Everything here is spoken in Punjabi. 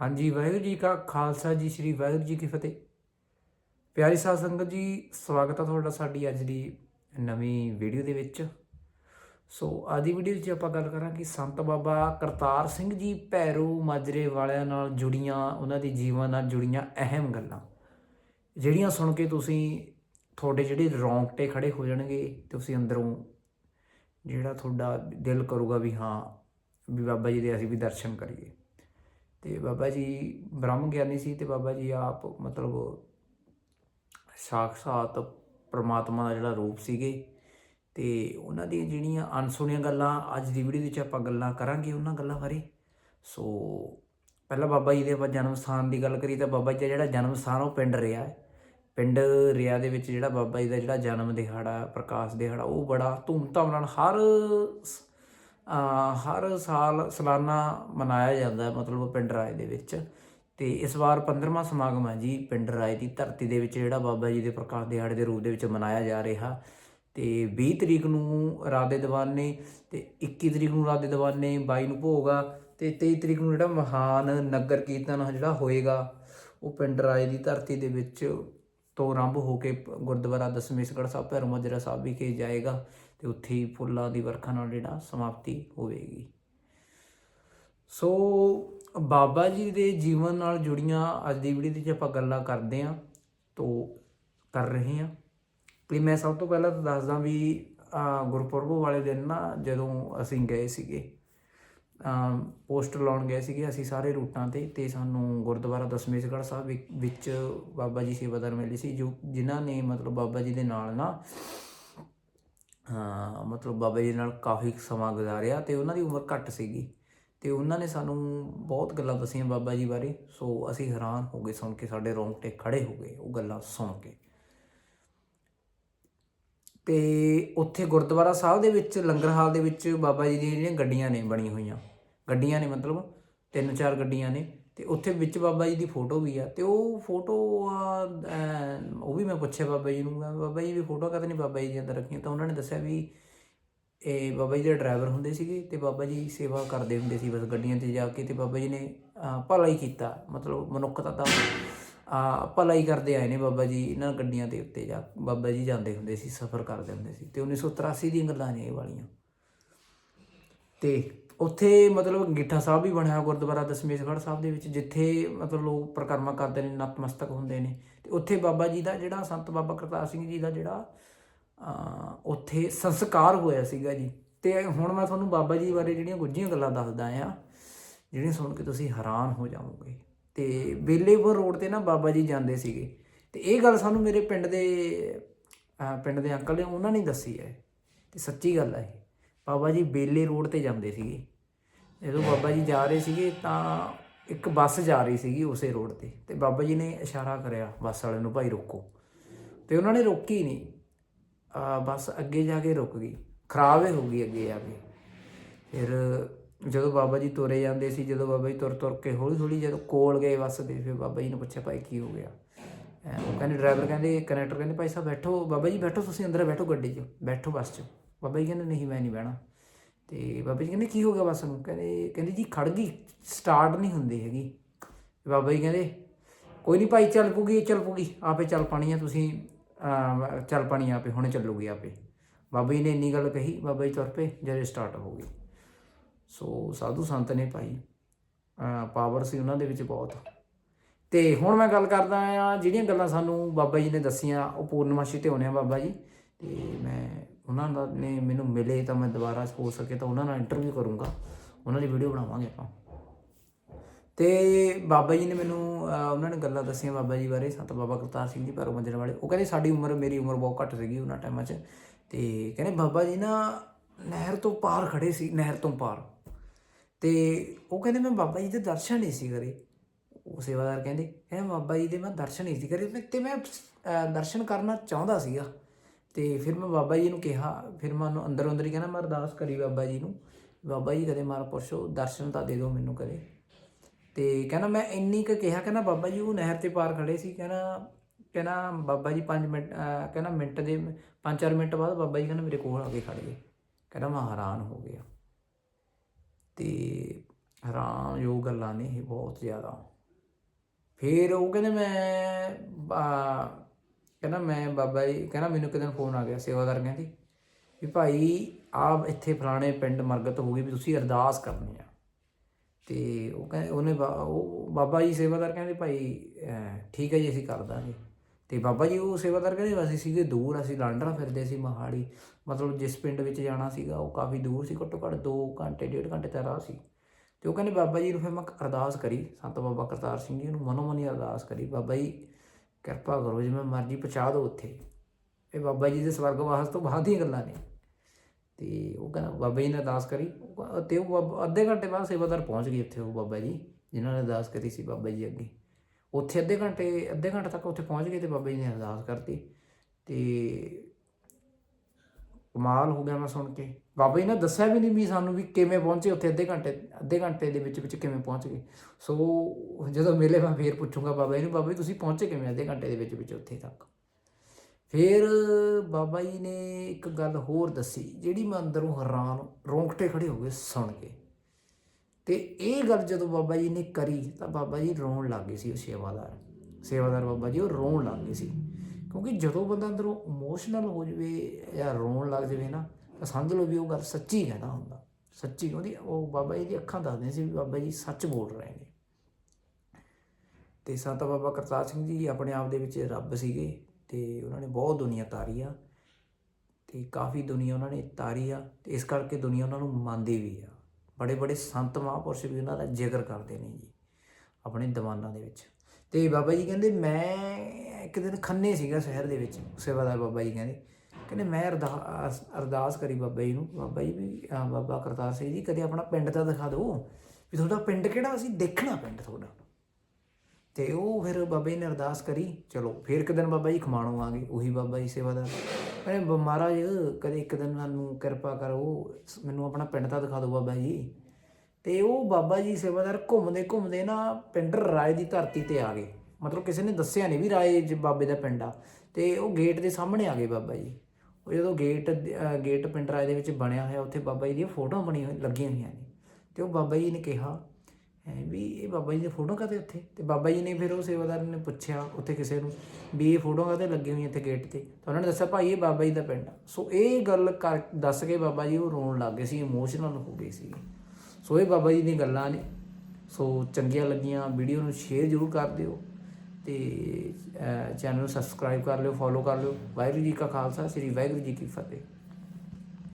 ਹਾਂਜੀ, ਵਾਹਿਗੁਰੂ ਜੀ ਕਾ ਖਾਲਸਾ ਜੀ, ਸ੍ਰੀ ਵਾਹਿਗੁਰੂ ਜੀ ਕੀ ਫਤਿਹ। ਪਿਆਰੀ ਸਾਧ ਸੰਗਤ ਜੀ, ਸਵਾਗਤ ਹੈ ਤੁਹਾਡਾ ਸਾਡੀ ਅੱਜ ਦੀ ਨਵੀਂ ਵੀਡੀਓ ਦੇ ਵਿੱਚ। ਸੋ, ਅੱਜ ਦੀ ਵੀਡੀਓ ਵਿੱਚ ਆਪਾਂ ਗੱਲ ਕਰਾਂਗੇ ਸੰਤ ਬਾਬਾ ਕਰਤਾਰ ਸਿੰਘ ਜੀ ਭੈਰੋ ਮਾਜਰੇ ਵਾਲਿਆਂ ਨਾਲ ਜੁੜੀਆਂ, ਉਹਨਾਂ ਦੇ ਜੀਵਨ ਨਾਲ ਜੁੜੀਆਂ ਅਹਿਮ ਗੱਲਾਂ। ਜਿਹੜੀਆਂ ਸੁਣ ਕੇ ਤੁਸੀਂ ਤੁਹਾਡੇ ਜਿਹੜੇ ਰੌਂਗਟੇ ਖੜੇ ਹੋ ਜਾਣਗੇ ਤੁਸੀਂ ਅੰਦਰੋਂ ਜਿਹੜਾ ਤੁਹਾਡਾ ਦਿਲ ਕਰੂਗਾ ਵੀ ਹਾਂ, ਵੀ ਬਾਬਾ ਜੀ ਦੇ ਅਸੀਂ ਵੀ ਦਰਸ਼ਨ ਕਰੀਏ। ਤੇ ਬਾਬਾ ਜੀ ਬ੍ਰਹਮ ਗਿਆਨੀ ਸੀ ਤੇ ਬਾਬਾ ਜੀ ਆਪ ਮਤਲਬ ਸਾਖਸ਼ਾਤ ਪ੍ਰਮਾਤਮਾ ਦਾ ਜਿਹੜਾ ਰੂਪ ਸੀਗੇ ਤੇ ਉਹਨਾਂ ਦੀਆਂ ਜਿਹੜੀਆਂ ਅਣਸੁਣੀਆਂ ਗੱਲਾਂ ਅੱਜ ਦੀ ਵੀਡੀਓ ਵਿੱਚ ਆਪਾਂ ਗੱਲਾਂ ਕਰਾਂਗੇ ਉਹਨਾਂ ਗੱਲਾਂ ਬਾਰੇ। ਸੋ ਪਹਿਲਾਂ ਬਾਬਾ ਜੀ ਦੇ ਆਪਾਂ ਜਨਮ ਸਥਾਨ ਦੀ ਗੱਲ ਕਰੀ ਤਾਂ ਬਾਬਾ ਜੀ ਦਾ ਜਿਹੜਾ ਜਨਮ ਸਥਾਨ ਉਹ ਪਿੰਡ ਰਿਆ ਹੈ। ਪਿੰਡ ਰਿਆ ਦੇ ਵਿੱਚ ਜਿਹੜਾ ਬਾਬਾ ਜੀ ਦਾ ਜਿਹੜਾ ਜਨਮ ਦਿਹਾੜਾ, ਪ੍ਰਕਾਸ਼ ਦਿਹਾੜਾ ਉਹ ਬੜਾ ਧੂਮਧਾਮ ਨਾਲ ਹਰ ਸ- ਹਰ ਸਾਲ ਸਾਲਾਨਾ ਮਨਾਇਆ ਜਾਂਦਾ ਮਤਲਬ ਪਿੰਡ ਰਾਏ ਦੇ ਵਿੱਚ। ਤੇ ਇਸ ਵਾਰ 15ਵਾਂ ਸਮਾਗਮ ਹੈ ਜੀ ਪਿੰਡ ਰਾਏ ਦੀ ਧਰਤੀ ਦੇ ਵਿੱਚ, ਜਿਹੜਾ ਬਾਬਾ ਜੀ ਦੇ ਪ੍ਰਕਾਸ਼ ਦਿਹਾੜੇ ਦੇ ਰੂਪ ਦੇ ਵਿੱਚ ਮਨਾਇਆ ਜਾ ਰਿਹਾ। ਤੇ 20 ਤਰੀਕ ਨੂੰ ਰਾਦੇ ਦੀਵਾਨੇ ਤੇ 21 ਤਰੀਕ ਨੂੰ ਰਾਦੇ ਦੀਵਾਨੇ 22 ਨੂੰ ਭੋਗਾ ਤੇ 23 ਤਰੀਕ ਨੂੰ ਜਿਹੜਾ ਮਹਾਨ ਨਗਰ ਕੀਰਤਨ ਜਿਹੜਾ ਹੋਏਗਾ, ਉਹ ਪਿੰਡ ਰਾਏ ਦੀ ਧਰਤੀ ਦੇ ਵਿੱਚ ਤੋਂ ਆਰੰਭ ਹੋ ਕੇ ਗੁਰਦੁਆਰਾ ਦਸਮੇਸ਼ਗੜ੍ਹ ਸਾਹਿਬ, ਭੈਰੋ ਮਾਜਰਾ ਸਾਹਿਬ ਵਿਖੇ ਜਾਏਗਾ। ਤੇ ਉੱਥੇ ਹੀ ਫੁੱਲਾਂ ਦੀ ਵਰਖਾ ਨਾਲ ਜਿਹੜਾ ਸਮਾਪਤੀ ਹੋਵੇਗੀ। ਸੋ ਬਾਬਾ ਜੀ ਦੇ ਜੀਵਨ ਨਾਲ ਜੁੜੀਆਂ ਅੱਜ ਦੀ ਵੀਡੀਓ ਵਿੱਚ ਆਪਾਂ ਗੱਲਾਂ ਕਰਦੇ ਹਾਂ, ਤੋ ਕਰ ਰਹੇ ਹਾਂ। ਤੇ ਮੈਂ ਸਭ ਤੋਂ ਪਹਿਲਾਂ ਤਾਂ ਦੱਸਦਾ ਵੀ ਗੁਰਪੁਰਬ ਵਾਲੇ ਦਿਨ ਨਾ ਜਦੋਂ ਅਸੀਂ ਗਏ ਸੀਗੇ ਪੋਸਟਰ ਲਾਉਣ ਗਏ ਸੀਗੇ ਅਸੀਂ ਸਾਰੇ ਰੂਟਾਂ ਤੇ ਤੇ ਸਾਨੂੰ ਗੁਰਦੁਆਰਾ ਦਸਮੇਸ਼ਗੜ੍ਹ ਸਾਹਿਬ ਵਿ- ਵਿੱਚ ਬਾਬਾ ਜੀ ਸੇਵਾਦਾਰ ਮਿਲੇ ਸੀ, ਜੋ ਜਿਨ੍ਹਾਂ ਨੇ ਮਤਲਬ ਬਾਬਾ ਜੀ ਦੇ ਨਾਲ ਨਾ ਹਾਂ, ਮਤਲਬ ਬਾਬਾ ਜੀ ਨਾਲ ਕਾਫੀ ਸਮਾਂ ਗੁਜ਼ਾਰਿਆ ਤੇ ਉਹਨਾਂ ਦੀ ਉਮਰ ਘੱਟ ਸੀਗੀ ਤੇ ਉਹਨਾਂ ਨੇ ਸਾਨੂੰ ਬਹੁਤ ਗੱਲਾਂ ਦੱਸੀਆਂ ਬਾਬਾ ਜੀ ਬਾਰੇ, ਸੋ ਅਸੀਂ ਹੈਰਾਨ ਹੋ ਗਏ ਸੁਣ ਕੇ, ਸਾਡੇ ਰੋਂਗਟੇ ਖੜੇ ਹੋ ਗਏ ਉਹ ਗੱਲਾਂ ਸੁਣ ਕੇ। ਤੇ ਉੱਥੇ ਗੁਰਦੁਆਰਾ ਸਾਹਿਬ ਦੇ ਵਿੱਚ, ਲੰਗਰ ਹਾਲ ਦੇ ਵਿੱਚ ਬਾਬਾ ਜੀ ਦੀਆਂ ਜਿਹੜੀਆਂ ਗੱਡੀਆਂ ਨੇ ਬਣੀਆਂ ਹੋਈਆਂ, ਗੱਡੀਆਂ ਨੇ ਮਤਲਬ ਤਿੰਨ ਚਾਰ ਗੱਡੀਆਂ ਨੇ ਤੇ ਉੱਥੇ ਵਿੱਚ ਬਾਬਾ ਜੀ ਦੀ ਫੋਟੋ ਵੀ ਆ, ਤੇ ਉਹ ਫੋਟੋ ਉਹ ਵੀ ਮੈਂ ਪੁੱਛਿਆ ਬਾਬਾ ਜੀ ਨੂੰ, ਮੈਂ ਬਾਬਾ ਜੀ, ਵੀ ਫੋਟੋ ਕਦੇ ਨਹੀਂ ਬਾਬਾ ਜੀ ਦੀਆਂ ਅੰਦਰ ਰੱਖੀਆਂ? ਤਾਂ ਉਹਨਾਂ ਨੇ ਦੱਸਿਆ ਵੀ ਇਹ ਬਾਬਾ ਜੀ ਦੇ ਡਰਾਈਵਰ ਹੁੰਦੇ ਸੀਗੇ ਤੇ ਬਾਬਾ ਜੀ ਸੇਵਾ ਕਰਦੇ ਹੁੰਦੇ ਸੀ ਬਸ ਗੱਡੀਆਂ ਤੇ ਜਾ ਕੇ ਤੇ ਬਾਬਾ ਜੀ ਨੇ ਭਲਾ ਹੀ ਕੀਤਾ, ਮਤਲਬ ਮਨੁੱਖਤਾ ਦਾ ਭਲਾ ਹੀ ਕਰਦੇ ਆਏ ਨੇ ਬਾਬਾ ਜੀ ਇਹਨਾਂ ਗੱਡੀਆਂ ਦੇ ਉੱਤੇ ਜਾ, ਬਾਬਾ ਜੀ ਜਾਂਦੇ ਹੁੰਦੇ ਸੀ, ਸਫ਼ਰ ਕਰਦੇ ਹੁੰਦੇ ਸੀ ਤੇ 1983 ਦੀਆਂ ਗੱਲਾਂ ਨੇ ਇਹ ਵਾਲੀਆਂ। ਤੇ ਉੱਥੇ ਮਤਲਬ ਗਿੱਠਾ ਸਾਹਿਬ ਵੀ ਬਣਿਆ ਹੋਇਆ, ਗੁਰਦੁਆਰਾ ਦਸਮੇਸ਼ਗੜ੍ਹ ਸਾਹਿਬ ਦੇ ਵਿੱਚ, ਜਿੱਥੇ ਮਤਲਬ ਲੋਕ ਪ੍ਰਕਰਮਾ ਕਰਦੇ ਨੇ, ਨਤਮਸਤਕ ਹੁੰਦੇ ਨੇ। ਤੇ ਉੱਥੇ ਬਾਬਾ ਜੀ ਦਾ ਜਿਹੜਾ ਸੰਤ ਬਾਬਾ ਕਰਤਾਰ ਸਿੰਘ ਜੀ ਦਾ ਜਿਹੜਾ ਉੱਥੇ ਸੰਸਕਾਰ ਹੋਇਆ ਸੀਗਾ ਜੀ। ਤੇ ਹੁਣ ਮੈਂ ਤੁਹਾਨੂੰ ਬਾਬਾ ਜੀ ਬਾਰੇ ਜਿਹੜੀਆਂ ਗੁੱਝੀਆਂ ਗੱਲਾਂ ਦੱਸਦਾ ਆ, ਜਿਹੜੀਆਂ ਸੁਣ ਕੇ ਤੁਸੀਂ ਹੈਰਾਨ ਹੋ ਜਾਵੋਗੇ। ਤੇ ਬੇਲੇਪੁਰ ਰੋਡ ਤੇ ਨਾ ਬਾਬਾ ਜੀ ਜਾਂਦੇ ਸੀਗੇ। ਤੇ ਇਹ ਗੱਲ ਸਾਨੂੰ ਮੇਰੇ ਪਿੰਡ ਦੇ ਪਿੰਡ ਦੇ ਅੰਕਲ ਨੇ, ਉਹਨਾਂ ਨੇ ਦੱਸੀ ਹੈ। ਤੇ ਸੱਚੀ ਗੱਲ ਹੈ ਬਾਬਾ ਜੀ ਬੇਲੇ ਰੋਡ ਤੇ ਜਾਂਦੇ ਸੀਗੇ। ਜਦੋਂ ਬਾਬਾ ਜੀ ਜਾ ਰਹੇ ਸੀਗੇ ਤਾਂ ਇੱਕ ਬੱਸ ਜਾ ਰਹੀ ਸੀਗੀ ਉਸੇ ਰੋਡ ਤੇ ਤੇ ਬਾਬਾ ਜੀ ਨੇ ਇਸ਼ਾਰਾ ਕਰਿਆ ਬੱਸ ਵਾਲੇ ਨੂੰ, ਭਾਈ ਰੋਕੋ। ਤੇ ਉਹਨਾਂ ਨੇ ਰੋਕੀ ਨਹੀਂ। ਆ ਬੱਸ ਅੱਗੇ ਜਾ ਕੇ ਰੁਕ ਗਈ। ਖਰਾਬ ਹੀ ਹੋ ਗਈ ਅੱਗੇ ਜਾ ਕੇ। ਫਿਰ ਜਦੋਂ ਬਾਬਾ ਜੀ ਤੁਰੇ ਜਾਂਦੇ ਸੀ, ਜਦੋਂ ਬਾਬਾ ਜੀ ਤੁਰ ਤੁਰ ਕੇ ਹੌਲੀ ਹੌਲੀ ਜਦੋਂ ਕੋਲ ਗਏ ਬੱਸ ਦੇ ਫਿਰ ਬਾਬਾ ਜੀ ਨੇ ਪੁੱਛਿਆ, ਭਾਈ ਕੀ ਹੋ ਗਿਆ? ਉਹ ਕਹਿੰਦੇ, ਡਰਾਈਵਰ ਕਹਿੰਦੇ ਕਨੈਕਟਰ ਕਹਿੰਦੇ, ਭਾਈ ਸਾਹਿਬ ਬੈਠੋ, ਬਾਬਾ ਜੀ ਬੈਠੋ, ਤੁਸੀਂ ਅੰਦਰ ਬੈਠੋ ਗੱਡੀ 'ਚ, ਬੈਠੋ ਬੱਸ 'ਚ। ਬਾਬਾ ਜੀ ਕਹਿੰਦੇ, ਨਹੀਂ, ਮੈਂ ਨਹੀਂ ਬਹਿਣਾ। ਤੇ ਬਾਬਾ ਜੀ ਕਹਿੰਦੇ, ਕੀ ਹੋ ਗਿਆ ਬੱਸ? ਨੂੰ ਕਹਿੰਦੇ ਕਹਿੰਦੇ ਜੀ ਖੜ ਗਈ ਸਟਾਰਟ ਨਹੀਂ ਹੁੰਦੀ ਹੈਗੀ। ਬਾਬਾ ਜੀ ਕਹਿੰਦੇ, ਕੋਈ ਨਹੀਂ ਭਾਈ, ਚੱਲ ਪੂਗੀ ਚੱਲ ਪੂਗੀ ਆਪੇ ਚੱਲ ਪਾਣੀ ਆ ਤੁਸੀਂ ਚੱਲ ਪਾਣੀ ਆਪੇ, ਹੁਣੇ ਚੱਲੂਗੀ ਆਪੇ। ਬਾਬਾ ਜੀ ਨੇ ਇੰਨੀ ਗੱਲ ਕਹੀ, ਬਾਬਾ ਜੀ ਤੁਰ ਪਏ, ਜਦੋਂ ਸਟਾਰਟ ਹੋ ਗਈ। ਸੋ ਸਾਧੂ ਸੰਤ ਨੇ ਭਾਈ ਪਾਵਰ ਸੀ ਉਹਨਾਂ ਦੇ ਵਿੱਚ ਬਹੁਤ। ਤੇ ਹੁਣ ਮੈਂ ਗੱਲ ਕਰਦਾ ਆ ਜਿਹੜੀਆਂ ਗੱਲਾਂ ਸਾਨੂੰ ਬਾਬਾ ਜੀ ਨੇ ਦੱਸੀਆਂ, ਉਹ ਪੂਰਨਮਾਸ਼ੀ ਤੇ ਹੋਣੇ ਆ ਬਾਬਾ ਜੀ। ਤੇ ਮੈਂ ਉਹਨਾਂ ਦਾ ਨੇ ਮੈਨੂੰ ਮਿਲੇ ਤਾਂ ਮੈਂ ਦੁਬਾਰਾ ਹੋ ਸਕੇ ਤਾਂ ਉਹਨਾਂ ਨਾਲ ਇੰਟਰਵਿਊ ਕਰੂੰਗਾ। ਉਹਨਾਂ ਦੀ ਵੀਡੀਓ ਬਣਾਵਾਂਗੇ ਆਪਾਂ। ਤੇ ਬਾਬਾ ਜੀ ਨੇ ਮੈਨੂੰ ਉਹਨਾਂ ਨੇ ਗੱਲਾਂ ਦੱਸੀਆਂ ਬਾਬਾ ਜੀ ਬਾਰੇ, ਸੰਤ ਬਾਬਾ ਕਰਤਾਰ ਸਿੰਘ ਜੀ ਭੈਰੋ ਮੰਜਣ ਵਾਲੇ। ਉਹ ਕਹਿੰਦੇ, ਸਾਡੀ ਉਮਰ, ਮੇਰੀ ਉਮਰ ਬਹੁਤ ਘੱਟ ਸੀਗੀ ਉਹਨਾਂ ਟਾਈਮਾਂ 'ਚ। ਤੇ ਕਹਿੰਦੇ, ਬਾਬਾ ਜੀ ਨਾ ਨਹਿਰ ਤੋਂ ਪਾਰ ਖੜੇ ਸੀ, ਨਹਿਰ ਤੋਂ ਪਾਰ। ਤੇ ਉਹ ਕਹਿੰਦੇ, ਮੈਂ ਬਾਬਾ ਜੀ ਦੇ ਦਰਸ਼ਨ ਨਹੀਂ ਸੀ ਕਰੇ। ਉਹ ਸੇਵਾਦਾਰ ਕਹਿੰਦੇ ਕਹਿੰਦੇ ਬਾਬਾ ਜੀ ਦੇ ਮੈਂ ਦਰਸ਼ਨ ਨਹੀਂ ਸੀ ਕਰੇ ਤੇ- ਮੈਂ ਦਰਸ਼ਨ ਕਰਨਾ ਚਾਹੁੰਦਾ ਸੀਗਾ। ਤੇ ਫਿਰ ਮੈਂ ਬਾਬਾ ਜੀ ਨੂੰ ਕਿਹਾ, ਫਿਰ ਮੈਂ ਉਹਨੂੰ ਅੰਦਰ ਅੰਦਰ ਹੀ ਕਹਿੰਦਾ ਮੈਂ ਅਰਦਾਸ ਕਰੀ ਬਾਬਾ ਜੀ ਨੂੰ, ਬਾਬਾ ਜੀ ਕਦੇ ਮਾਰ ਮਹਾਂਪੁਰਸ਼ੋ ਦਰਸ਼ਨ ਤਾਂ ਦੇ ਦਿਓ ਮੈਨੂੰ ਕਦੇ। ਤੇ ਕਹਿੰਦਾ, ਮੈਂ ਇੰਨੀ ਕੁ ਕਿਹਾ, ਕਹਿੰਦਾ, ਬਾਬਾ ਜੀ, ਉਹ ਨਹਿਰ ਤੇ ਪਾਰ ਖੜੇ ਸੀ। ਕਹਿੰਦਾ ਕਹਿੰਦਾ, ਬਾਬਾ ਜੀ 5 ਮਿੰਟ ਕਹਿੰਦਾ, ਮਿੰਟ ਦੇ 5-4 ਮਿੰਟ ਬਾਅਦ ਬਾਬਾ ਜੀ ਕਹਿੰਦਾ, ਮੇਰੇ ਕੋਲ ਆ ਕੇ ਖੜ ਗਏ। ਕਹਿੰਦਾ, ਮੈਂ ਹੈਰਾਨ ਹੋ ਗਿਆ। ਤੇ ਹੈਰਾਨ ਜੋ ਗੱਲਾਂ ਨੇ ਇਹ ਬਹੁਤ ਜ਼ਿਆਦਾ। ਫਿਰ ਉਹ ਕਹਿੰਦੇ, ਮੈਂ ਕਹਿੰਦਾ ਮੈਂ ਬਾਬਾ ਜੀ, ਕਹਿੰਦਾ ਮੈਨੂੰ ਕਿਤੇ ਫੋਨ ਆ ਗਿਆ ਸੇਵਾਦਾਰ ਕਹਿੰਦੀ ਵੀ ਭਾਈ ਆਪ ਇੱਥੇ ਫਲਾਣੇ ਪਿੰਡ ਮਰਗਤ ਹੋ ਗਈ ਵੀ ਤੁਸੀਂ ਅਰਦਾਸ ਕਰਨੀ ਆ। ਤੇ ਉਹ ਕਹਿੰਦੇ ਉਹਨੇ ਬਾ- ਉਹ ਬਾਬਾ ਜੀ ਸੇਵਾਦਾਰ ਕਹਿੰਦੇ ਭਾਈ ਠੀਕ ਹੈ ਜੀ, ਅਸੀਂ ਕਰ ਦਾਂਗੇ। ਤੇ ਬਾਬਾ ਜੀ ਉਹ ਸੇਵਾਦਾਰ ਕਹਿੰਦੇ ਅਸੀਂ ਸੀਗੇ ਦੂਰ, ਅਸੀਂ ਲਾਂਡਰਾ ਫਿਰਦੇ ਸੀ ਮਹਾਲੀ। ਮਤਲਬ ਜਿਸ ਪਿੰਡ ਵਿੱਚ ਜਾਣਾ ਸੀਗਾ, ਉਹ ਕਾਫੀ ਦੂਰ ਸੀ, ਘੱਟੋ ਘੱਟ 2 ਘੰਟੇ, ਡੇਢ ਘੰਟੇ ਦਾ ਰਾਹ ਸੀ। ਤੇ ਉਹ ਕਹਿੰਦੇ ਬਾਬਾ ਜੀ ਨੂੰ ਫਿਰ ਮੈਂ ਅਰਦਾਸ ਕਰੀ, ਸੰਤ ਬਾਬਾ ਕਰਤਾਰ ਸਿੰਘ ਜੀ ਨੂੰ, ਮਨੋ ਮਨੀ ਅਰਦਾਸ ਕਰੀ, ਬਾਬਾ ਜੀ ਕਿਰਪਾ ਕਰੋ ਜਿਵੇਂ ਮਰਜ਼ੀ ਪਹੁੰਚਾ ਦਿਓ ਉੱਥੇ। ਇਹ ਬਾਬਾ ਜੀ ਦੇ ਸਵਰਗਵਾਸ ਤੋਂ ਬਾਅਦ ਦੀਆਂ ਗੱਲਾਂ ਨੇ। ਤੇ ਉਹ ਕਹਿੰਦਾ, ਬਾਬਾ ਜੀ ਨੇ ਅਰਦਾਸ ਕਰੀ। ਉਹ ਕ- ਤੇ ਉਹ ਬਾਬਾ- ਅੱਧੇ ਘੰਟੇ ਬਾਅਦ ਸੇਵਾਦਾਰ ਪਹੁੰਚ ਗਈ ਉੱਥੇ ਉਹ ਬਾਬਾ ਜੀ, ਜਿਨ੍ਹਾਂ ਨੇ ਅਰਦਾਸ ਕਰੀ ਸੀ ਬਾਬਾ ਜੀ ਅੱਗੇ। ਉੱਥੇ ਅੱਧੇ ਘੰਟੇ ਅੱਧੇ ਘੰਟੇ ਤੱਕ ਉੱਥੇ ਪਹੁੰਚ ਗਏ ਤੇ ਬਾਬਾ ਜੀ ਨੇ ਅਰਦਾਸ ਕਰਤੀ। ਤੇ ਕਮਾਲ ਹੋ ਗਿਆ ਮੈਂ ਸੁਣ ਕੇ। ਬਾਬਾ ਜੀ ਨੇ ਦੱਸਿਆ ਵੀ ਨਹੀਂ ਵੀ ਸਾਨੂੰ ਵੀ ਕਿਵੇਂ ਪਹੁੰਚੇ, ਉੱਥੇ ਅੱਧੇ ਘੰਟੇ ਅੱਧੇ ਘੰਟੇ ਦੇ ਵਿੱਚ ਵਿੱਚ ਕਿਵੇਂ ਪਹੁੰਚ ਗਏ। ਸੋ ਜਦੋਂ ਮਿਲੇ ਮੈਂ ਫੇਰ ਪੁੱਛੂੰਗਾ ਬਾਬਾ ਜੀ ਨੂੰ, ਬਾਬਾ ਜੀ ਤੁਸੀਂ ਪਹੁੰਚੇ ਕਿਵੇਂ ਅੱਧੇ ਘੰਟੇ ਦੇ ਵਿੱਚ ਵਿੱਚ ਉੱਥੇ ਤੱਕ? ਫਿਰ ਬਾਬਾ ਜੀ ਨੇ ਇੱਕ ਗੱਲ ਹੋਰ ਦੱਸੀ, ਜਿਹੜੀ ਮੈਂ ਅੰਦਰੋਂ ਹੈਰਾਨ, ਰੋਂਗਟੇ ਖੜੇ ਹੋ ਗਏ ਸੁਣ ਕੇ। ਤੇ ਇਹ ਗੱਲ ਜਦੋਂ ਬਾਬਾ ਜੀ ਨੇ ਕਰੀ, ਤਾਂ ਬਾਬਾ ਜੀ ਰੋਣ ਲੱਗ ਗਏ ਸੀ ਉਹ ਸੇਵਾਦਾਰ। ਸੇਵਾਦਾਰ ਬਾਬਾ ਜੀ, ਉਹ ਰੋਣ ਲੱਗ ਗਏ ਸੀ। ਕਿਉਂਕਿ ਜਦੋਂ ਬੰਦਾ ਅੰਦਰੋਂ ਇਮੋਸ਼ਨਲ ਹੋ ਜਵੇ ਜਾਂ ਰੋਣ ਲੱਗ ਜਵੇ ਨਾ, ਤਾਂ ਸਮਝ ਲਓ ਵੀ ਉਹ ਗੱਲ ਸੱਚੀ ਕਹਿੰਦਾ ਹੁੰਦਾ। ਸੱਚੀ ਉਹਦੀ, ਉਹ ਬਾਬਾ ਜੀ ਦੀ ਅੱਖਾਂ ਦੱਸਦੀਆਂ ਸੀ ਵੀ ਬਾਬਾ ਜੀ ਸੱਚ ਬੋਲ ਰਹੇ ਨੇ। ਤੇ ਸੰਤ ਬਾਬਾ ਕਰਤਾਰ ਸਿੰਘ ਜੀ ਆਪਣੇ ਆਪ ਦੇ ਵਿੱਚ ਰੱਬ ਸੀਗੇ ਤੇ ਉਹਨਾਂ ਨੇ ਬਹੁਤ ਦੁਨੀਆ ਤਾਰੀ ਆ ਤੇ ਕਾਫੀ ਦੁਨੀਆ ਉਹਨਾਂ ਨੇ ਤਾਰੀ ਆ ਤੇ ਇਸ ਕਰਕੇ ਦੁਨੀਆ ਉਹਨਾਂ ਨੂੰ ਮੰਨਦੀ ਵੀ ਆ। ਬੜੇ ਬੜੇ ਸੰਤ ਮਹਾਂਪੁਰਸ਼ ਵੀ ਉਹਨਾਂ ਦਾ ਜ਼ਿਕਰ ਕਰਦੇ ਨੇ ਜੀ, ਆਪਣੇ ਦੀਵਾਨਾਂ ਦੇ ਵਿੱਚ। ਤੇ ਬਾਬਾ ਜੀ ਕਹਿੰਦੇ, ਮੈਂ ਇੱਕ ਦਿਨ ਖੰਨੇ ਸੀਗਾ ਸ਼ਹਿਰ ਦੇ ਵਿੱਚ, ਸੇਵਾਦਾਰ ਬਾਬਾ ਜੀ ਕਹਿੰਦੇ। ਕਹਿੰਦੇ, ਮੈਂ ਅਰਦਾਸ ਅਰਦਾਸ ਕਰੀ ਬਾਬਾ ਜੀ ਨੂੰ, ਬਾਬਾ ਜੀ ਵੀ ਹਾਂ ਬਾਬਾ ਕਰਤਾਰ ਸਿੰਘ ਜੀ, ਕਦੇ ਆਪਣਾ ਪਿੰਡ ਤਾਂ ਦਿਖਾ ਦਿਓ, ਵੀ ਤੁਹਾਡਾ ਪਿੰਡ ਕਿਹੜਾ, ਅਸੀਂ ਦੇਖਣਾ ਪਿੰਡ ਤੁਹਾਡਾ। ਤੇ ਉਹ ਫਿਰ ਬਾਬਾ ਜੀ ਨੇ ਅਰਦਾਸ ਕਰੀ, ਚਲੋ, ਫਿਰ ਇੱਕ ਦਿਨ ਬਾਬਾ ਜੀ ਖਮਾਣੋਂ ਆ ਗਏ, ਉਹੀ ਬਾਬਾ ਜੀ ਸੇਵਾਦਾਰ। ਕਹਿੰਦੇ ਮਹਾਰਾਜ, ਕਦੇ ਇੱਕ ਦਿਨ ਸਾਨੂੰ ਕਿਰਪਾ ਕਰੋ ਮੈਨੂੰ ਆਪਣਾ ਪਿੰਡ ਤਾਂ ਦਿਖਾ ਦਿਓ ਬਾਬਾ ਜੀ। ਤੇ ਉਹ ਬਾਬਾ ਜੀ ਸੇਵਾਦਾਰ ਘੁੰਮਦੇ ਘੁੰਮਦੇ ਨਾ ਪਿੰਡ ਰਾਏ ਦੀ ਧਰਤੀ ਤੇ ਆ ਗਏ। ਮਤਲਬ ਕਿਸੇ ਨੇ ਦੱਸਿਆ ਨਹੀਂ ਵੀ ਰਾਏ ਜ ਬਾਬੇ ਦਾ ਪਿੰਡ ਆ। ਤੇ ਉਹ ਗੇਟ ਦੇ ਸਾਹਮਣੇ ਆ ਗਏ ਬਾਬਾ ਜੀ। ਉਹ ਜਦੋਂ ਗੇਟ ਗੇਟ ਪਿੰਡ ਰਾਏ ਦੇ ਵਿੱਚ ਬਣਿਆ ਹੋਇਆ, ਉੱਥੇ ਬਾਬਾ ਜੀ ਦੀਆਂ ਫੋਟੋਆਂ ਬਣੀਆਂ ਹੋਈਆਂ ਲੱਗੀਆਂ ਹੋਈਆਂ ਨੇ। ਤੇ ਉਹ ਬਾਬਾ ਜੀ ਨੇ ਕਿਹਾ, ਹੈਂ ਵੀ ਇਹ ਬਾਬਾ ਜੀ ਦੀ ਫੋਟੋ ਕਾਤੇ ਉੱਥੇ? ਤੇ ਬਾਬਾ ਜੀ ਨੇ ਫਿਰ ਉਹ ਸੇਵਾਦਾਰ ਨੇ ਪੁੱਛਿਆ ਉੱਥੇ ਕਿਸੇ ਨੂੰ ਵੀ ਇਹ ਫੋਟੋ ਕਾਤੇ ਲੱਗੀ ਹੋਈਆਂ ਇੱਥੇ ਗੇਟ ਤੇ? ਤਾਂ ਉਹਨਾਂ ਨੇ ਦੱਸਿਆ, ਭਾਈ ਇਹ ਬਾਬਾ ਜੀ ਦਾ ਪਿੰਡ ਆ। ਸੋ ਇਹ ਗੱਲ ਕਰ, ਦੱਸ ਕੇ ਬਾਬਾ ਜੀ ਉਹ ਰੋਣ ਲੱਗ ਗਏ ਸੀ ਇਮੋਸ਼ਨਲ ਹੋ ਗਏ ਸੀ ਸੋ ਇਹ ਬਾਬਾ ਜੀ ਦੀਆਂ ਗੱਲਾਂ ਨੇ। ਸੋ ਚੰਗੀਆਂ ਲੱਗੀਆਂ, ਵੀਡੀਓ ਨੂੰ ਸ਼ੇਅਰ ਜ਼ਰੂਰ ਕਰ ਦਿਓ ਤੇ ਚੈਨਲ ਨੂੰ ਸਬਸਕ੍ਰਾਈਬ ਕਰ ਲਿਓ ਫੋਲੋ ਕਰ ਲਿਓ। ਵਾਹਿਗੁਰੂ ਜੀ ਕਾ ਖਾਲਸਾ, ਸ੍ਰੀ ਵਾਹਿਗੁਰੂ ਜੀ ਕੀ ਫਤਿਹ।